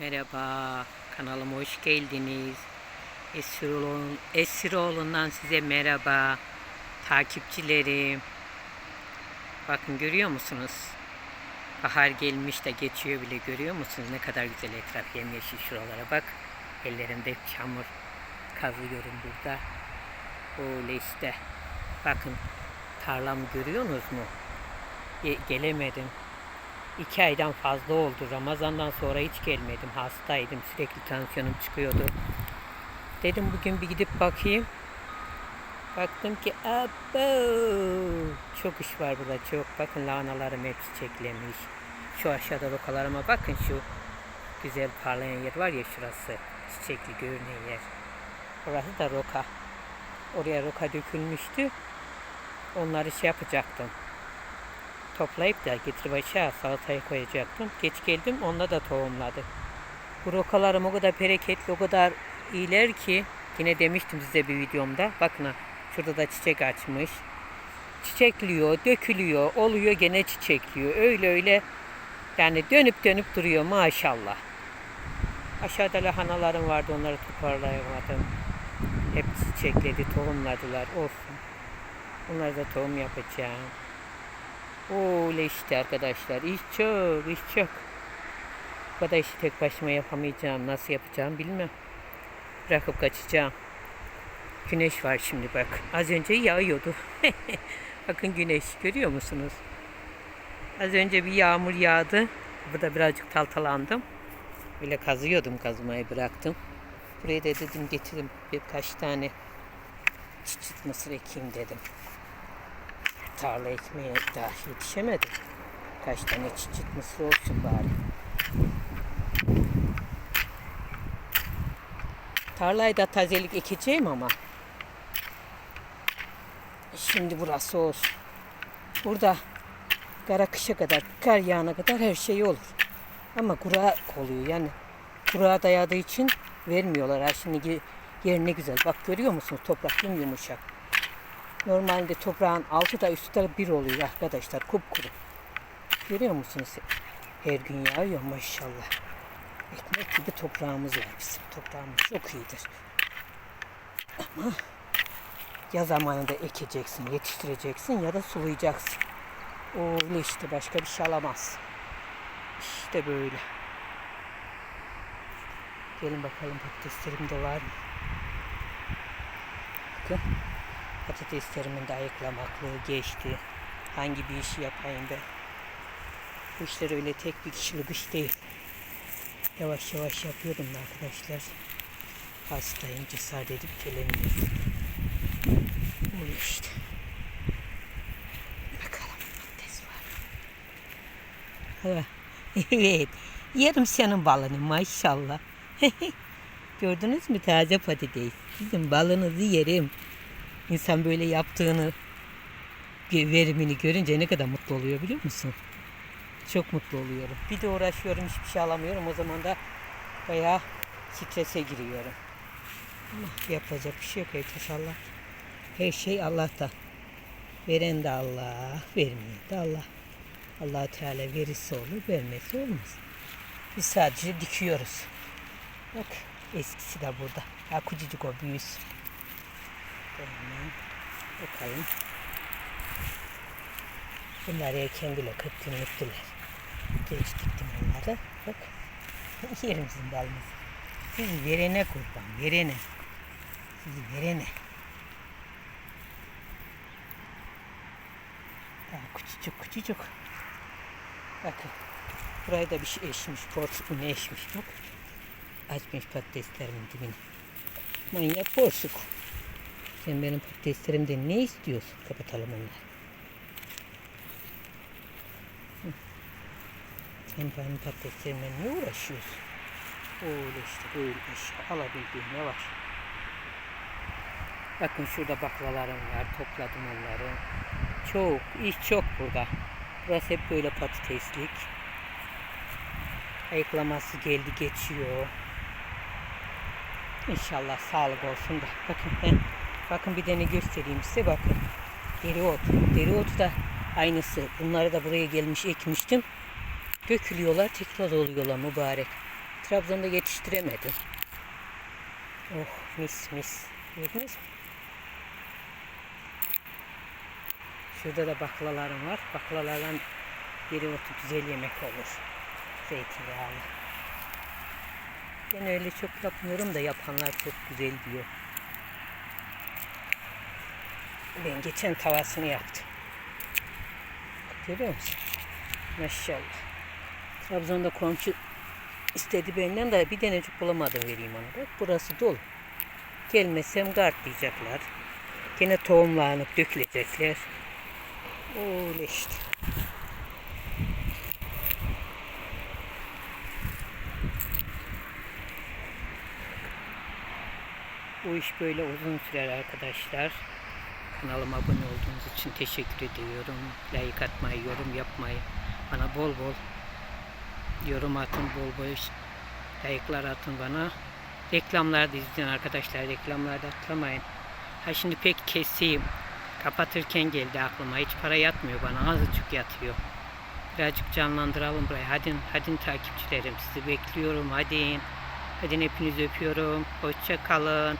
Merhaba, kanalıma hoş geldiniz. Esiroğlu'nun, Esiroğlu'ndan size merhaba. Takipçilerim. Bakın görüyor musunuz? Bahar gelmiş de geçiyor bile görüyor musunuz? Ne kadar güzel etraf yemyeşil şuralara bak. Ellerimde çamur kazıyorum burada. Öyle işte. Bakın tarlamı görüyorsunuz mu? Ge- gelemedim. İki aydan fazla oldu. Ramazandan sonra hiç gelmedim. Hastaydım. Sürekli tansiyonum çıkıyordu. Dedim bugün bir gidip bakayım. Baktım ki abo çok iş var burada çok. Bakın lahanalarım hep çiçeklemiş. Şu aşağıda rokalarıma bakın şu güzel parlayan yer var ya şurası. Çiçekli görünen yer. Orası da roka. Oraya roka dökülmüştü. Onları şey yapacaktım toplayıp da getirip aşağı salataya koyacaktım. Geç geldim onda da tohumladı. Bu rokalarım o kadar bereketli, o kadar iyiler ki yine demiştim size bir videomda. Bakın şurada da çiçek açmış. Çiçekliyor, dökülüyor, oluyor gene çiçekliyor. Öyle öyle yani dönüp dönüp duruyor maşallah. Aşağıda lahanalarım vardı onları toparlayamadım. Hep çiçekledi, tohumladılar. Olsun. Onları da tohum yapacağım. Öyle işte arkadaşlar. İş çok, iş çok. Bu kadar işi tek başıma yapamayacağım. Nasıl yapacağım bilmem. Bırakıp kaçacağım. Güneş var şimdi bak. Az önce yağıyordu. Bakın güneş görüyor musunuz? Az önce bir yağmur yağdı. Burada birazcık taltalandım. Böyle kazıyordum kazmayı bıraktım. Buraya da dedim getirdim birkaç tane çiçek mısır ekeyim dedim tarla ekmeye daha yetişemedim. Kaç tane çiçek mısır olsun bari. Tarlayı da tazelik ekeceğim ama. Şimdi burası olsun. Burada kara kışa kadar, kar yağına kadar her şey olur. Ama kurak oluyor yani. Kurağa dayadığı için vermiyorlar. Ha şimdi yerine güzel. Bak görüyor musunuz? Toprak yumuşak. Normalde toprağın altı da üstü de bir oluyor arkadaşlar. Kupkuru. Görüyor musunuz? Her gün yağıyor maşallah. Ekmek gibi toprağımız var bizim. Toprağımız çok iyidir. Ama ya zamanında ekeceksin, yetiştireceksin ya da sulayacaksın. Öyle işte başka bir şey alamaz. İşte böyle. Gelin bakalım patateslerim de var mı? Bakın patateslerimin de ayıklamaklığı geçti. Hangi bir işi yapayım ben? Bu işler öyle tek bir kişilik iş değil. Yavaş yavaş yapıyorum da arkadaşlar. Hastayım cesaret edip gelemiyorum. Bu işte. Bakalım patates var. Evet. Yerim senin balını maşallah. Gördünüz mü taze patates? Sizin balınızı yerim. İnsan böyle yaptığını, verimini görünce ne kadar mutlu oluyor biliyor musun? Çok mutlu oluyorum. Bir de uğraşıyorum hiçbir şey alamıyorum. O zaman da bayağı strese giriyorum. Ama yapacak bir şey yok inşallah. Her şey Allah'ta. Veren de Allah, vermeyen de Allah. allah Teala verirse olur, vermesi olmaz. Biz sadece dikiyoruz. Bak eskisi de burada. Ha küçücük o büyüsün. Hemen bakalım. Bunlar erken bile 40 günlüktüler. Geç diktim onları. Bak. Yerim sizin balınızı. Sizi verene kurban, verene. Sizi verene. Daha küçücük küçücük. Bakın. Buraya da bir şey eşmiş. Porsuk mu eşmiş bak. Açmış patateslerimin dibini. Manyak porsuk. Sen benim patateslerimden ne istiyorsun? Kapatalım onları. Sen benim patateslerimle ne uğraşıyorsun? Öyle işte böyle iş. Alabildiğin ne var? Bakın şurada baklalarım var. Topladım onları. Çok, iş çok burada. Burası hep böyle patateslik. Ayıklaması geldi geçiyor. İnşallah sağlık olsun da. Bakın Bakın bir tane göstereyim size bakın. Dereot. Dereot da aynısı. Bunları da buraya gelmiş ekmiştim. Dökülüyorlar tekrar oluyorlar mübarek. Trabzon'da yetiştiremedim. Oh mis mis. Gördünüz mü? Şurada da baklalarım var. Baklalardan biri otu güzel yemek olur. Zeytinyağlı. Ben öyle çok yapmıyorum da yapanlar çok güzel diyor. Ben geçen tavasını yaptım. Görüyor musun? Maşallah. Trabzon'da komşu istedi benden de bir denecik bulamadım vereyim ona da. Burası dolu. Gelmesem diyecekler. Gene tohumlanıp dökülecekler. Öyle işte. Bu iş böyle uzun sürer arkadaşlar. Kanalıma abone olduğunuz için teşekkür ediyorum. Like atmayı, yorum yapmayı, bana bol bol yorum atın, bol bol like'lar atın bana. Reklamlarda izleyin arkadaşlar, reklamlarda atlamayın. Ha şimdi pek keseyim. Kapatırken geldi aklıma. Hiç para yatmıyor bana, azıcık yatıyor. Birazcık canlandıralım burayı. Hadi, hadi takipçilerim sizi bekliyorum. Hadi. Hadi hepinizi öpüyorum. Hoşça kalın.